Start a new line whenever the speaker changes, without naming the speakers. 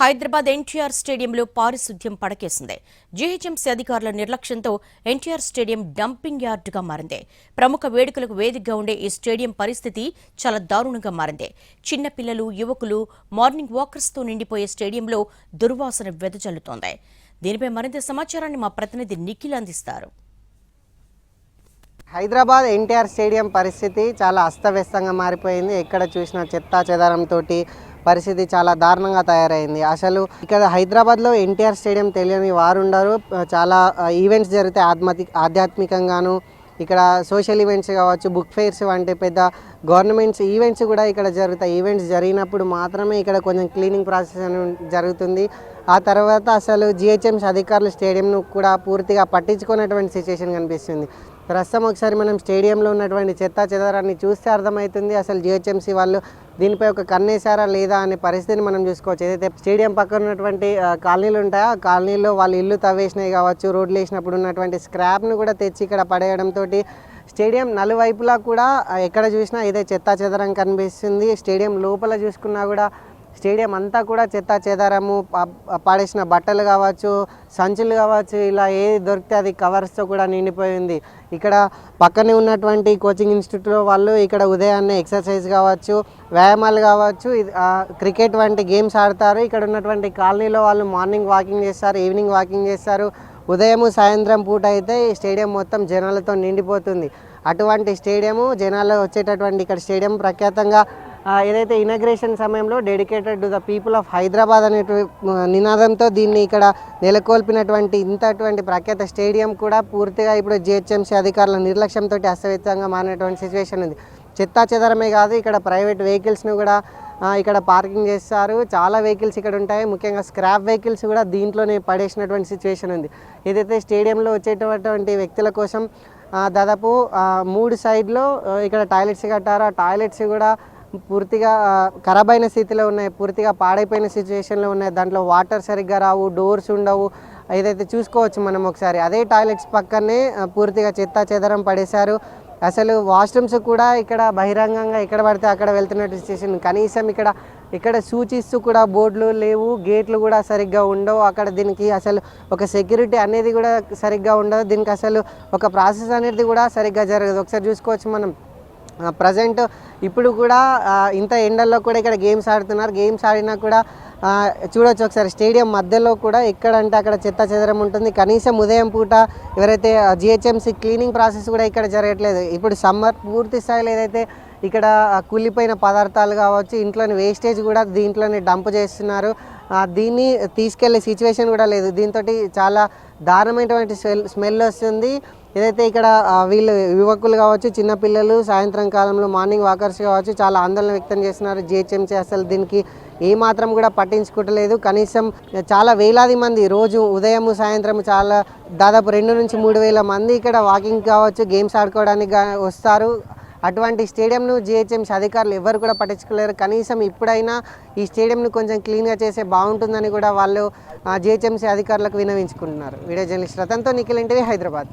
హైదరాబాద్ ఎన్టీఆర్ స్టేడియంలో పారిశుద్ధ్యం పడకేసింది. జీహెచ్ఎంసీ అధికారుల నిర్లక్ష్యంతో ఎన్టీఆర్ స్టేడియం డంపింగ్ యార్డుగా మారింది. ప్రముఖ వేడుకలకు వేదికగా ఉండే ఈ స్టేడియం పరిస్థితి చాలా దారుణంగా మారింది. చిన్నపిల్లలు యువకులు మార్నింగ్ వాకర్స్తో నిండిపోయే స్టేడియంలో దుర్వాసన వెదజల్లుతోంది. దీనిపై మరింత సమాచారాన్ని మా ప్రతినిధి నిఖిల్ అందిస్తారు.
హైదరాబాద్ ఎన్టీఆర్ స్టేడియం పరిస్థితి చాలా అస్తవ్యస్తంగా మారిపోయింది. ఎక్కడ చూసినా చెత్తా చెదారంతో పరిస్థితి చాలా దారుణంగా తయారైంది. అసలు ఇక్కడ హైదరాబాద్లో ఎన్టీఆర్ స్టేడియం తెలియని వారు ఉండరు చాలా ఈవెంట్స్ జరిగితే ఆత్మతి ఆధ్యాత్మికంగాను ఇక్కడ సోషల్ ఈవెంట్స్ కావచ్చు బుక్ ఫెయిర్స్ వంటి పెద్ద గవర్నమెంట్స్ ఈవెంట్స్ కూడా ఇక్కడ జరుగుతాయి. ఈవెంట్స్ జరిగినప్పుడు మాత్రమే ఇక్కడ కొంచెం క్లీనింగ్ ప్రాసెస్ అని జరుగుతుంది. ఆ తర్వాత అసలు జిహెచ్ఎంసీ అధికారులు స్టేడియంను కూడా పూర్తిగా పట్టించుకున్నటువంటి సిచ్యువేషన్ కనిపిస్తుంది. ప్రస్తుతం ఒకసారి మనం స్టేడియంలో ఉన్నటువంటి చెత్తా చెదారాన్ని చూస్తే అర్థమవుతుంది. అసలు జిహెచ్ఎంసీ వాళ్ళు దీనిపై ఒక కన్నేసారా లేదా అనే పరిస్థితిని మనం చూసుకోవచ్చు. ఏదైతే స్టేడియం పక్కన ఉన్నటువంటి కాలనీలు ఉంటాయో? ఆ కాలనీలో వాళ్ళు ఇల్లు తవ్వేసినవి కావచ్చు రోడ్లు వేసినప్పుడు ఉన్నటువంటి స్క్రాప్ను కూడా తెచ్చి ఇక్కడ పడేయడంతో స్టేడియం నలువైపులా కూడా ఎక్కడ చూసినా ఇదే చెత్తా చెదరం కనిపిస్తుంది. స్టేడియం లోపల చూసుకున్నా కూడా స్టేడియం అంతా కూడా చెత్త చెదారము పాడేసిన బట్టలు కావచ్చు సంచులు కావచ్చు ఇలా ఏది దొరికితే అది కవర్స్తో కూడా నిండిపోయింది ఇక్కడ పక్కనే ఉన్నటువంటి కోచింగ్ ఇన్స్టిట్యూట్లో వాళ్ళు ఇక్కడ ఉదయాన్నే ఎక్సర్సైజ్ కావచ్చు వ్యాయామాలు కావచ్చు క్రికెట్ వంటి గేమ్స్ ఆడతారు. ఇక్కడ ఉన్నటువంటి కాలనీలో వాళ్ళు మార్నింగ్ వాకింగ్ చేస్తారు ఈవినింగ్ వాకింగ్ చేస్తారు. ఉదయం సాయంత్రం పూట అయితే ఈ స్టేడియం మొత్తం జనాలతో నిండిపోతుంది. అటువంటి స్టేడియము జనాలు వచ్చేటటువంటి ఇక్కడ స్టేడియం ప్రఖ్యాతంగా ఏదైతే ఇనాగ్రేషన్ సమయంలో dedicated to the people of Hyderabad అనే నినాదంతో దీన్ని ఇక్కడ నెలకొల్పినటువంటి ఇంతటువంటి ప్రఖ్యాత స్టేడియం కూడా పూర్తిగా ఇప్పుడు జిహెచ్ఎంసీ అధికారుల నిర్లక్ష్యంతో అస్తవ్యస్తంగా మారినటువంటి సిచ్యువేషన్ ఉంది. చెత్తా చెదరమే కాదు ఇక్కడ ప్రైవేట్ వెహికల్స్ను కూడా ఇక్కడ పార్కింగ్ చేస్తారు. చాలా వెహికల్స్ ఇక్కడ ఉంటాయి. ముఖ్యంగా స్క్రాప్ వెహికల్స్ కూడా దీంట్లోనే పడేసినటువంటి సిచ్యువేషన్ ఉంది. ఏదైతే స్టేడియంలో వచ్చేటటువంటి వ్యక్తుల కోసం దాదాపు మూడు సైడ్లో ఇక్కడ టాయిలెట్స్ కట్టారు. ఆ టాయిలెట్స్ కూడా పూర్తిగా ఖరాబ్ అయిన స్థితిలో ఉన్నాయి పూర్తిగా పాడైపోయిన సిచ్యువేషన్లో ఉన్నాయి. దాంట్లో వాటర్ సరిగ్గా రావు డోర్స్ ఉండవు. ఏదైతే చూసుకోవచ్చు మనం ఒకసారి అదే టాయిలెట్స్ పక్కనే పూర్తిగా చెత్త చెదరం పడేశారు. అసలు వాష్రూమ్స్ కూడా ఇక్కడ బహిరంగంగా ఎక్కడ పడితే అక్కడ వెళ్తున్నట్టు సిచ్యువేషన్ కనీసం ఇక్కడ ఇక్కడ సూచిస్తూ కూడా బోర్డులు లేవు గేట్లు కూడా సరిగ్గా ఉండవు. అక్కడ దీనికి అసలు ఒక సెక్యూరిటీ అనేది కూడా సరిగ్గా ఉండదు. దీనికి అసలు ఒక ప్రాసెస్ అనేది కూడా సరిగ్గా జరగదు. ఒకసారి చూసుకోవచ్చు మనం. ప్రజెంట్ ఇప్పుడు కూడా ఇంత ఎండల్లో కూడా ఇక్కడ గేమ్స్ ఆడుతున్నారు. గేమ్స్ ఆడినా కూడా చూడొచ్చు ఒకసారి. స్టేడియం మధ్యలో కూడా ఎక్కడంటే అక్కడ చెత్త చెదరం ఉంటుంది. కనీసం ఉదయం పూట ఎవరైతే జిహెచ్ఎంసీ క్లీనింగ్ ప్రాసెస్ కూడా ఇక్కడ జరగట్లేదు. ఇప్పుడు సమ్మర్ పూర్తి స్థాయిలో ఏదైతే ఇక్కడ కూలిపోయిన పదార్థాలు కావచ్చు ఇంట్లోని వేస్టేజ్ కూడా దీంట్లోనే డంప్ చేస్తున్నారు. దీన్ని తీసుకెళ్ళే సిచ్యువేషన్ కూడా లేదు. దీంతో చాలా దారుణమైనటువంటి స్మెల్ స్మెల్ వస్తుంది. ఏదైతే ఇక్కడ వీళ్ళు యువకులు కావచ్చు చిన్నపిల్లలు సాయంత్రం కాలంలో మార్నింగ్ వాకర్స్ కావచ్చు చాలా ఆందోళన వ్యక్తం చేస్తున్నారు. జిహెచ్ఎంసీ అసలు దీనికి ఏ మాత్రం కూడా పట్టించుకోవట్లేదు. కనీసం చాలా వేలాది మంది రోజు ఉదయం సాయంత్రం చాలా దాదాపు రెండు నుంచి మూడు వేల మంది ఇక్కడ వాకింగ్ కావచ్చు గేమ్స్ ఆడుకోవడానికి వస్తారు. అటువంటి స్టేడియంను జిహెచ్ఎంసీ అధికారులు ఎవరు కూడా పట్టించుకోలేరు. కనీసం ఇప్పుడైనా ఈ స్టేడియంను కొంచెం క్లీన్గా చేస్తే బాగుంటుందని కూడా వాళ్ళు జిహెచ్ఎంసీ అధికారులకు వినవించుకుంటున్నారు వీడియో జర్నలిస్ట్ రతన్తో నిఖిల్ ఇంటివి హైదరాబాద్.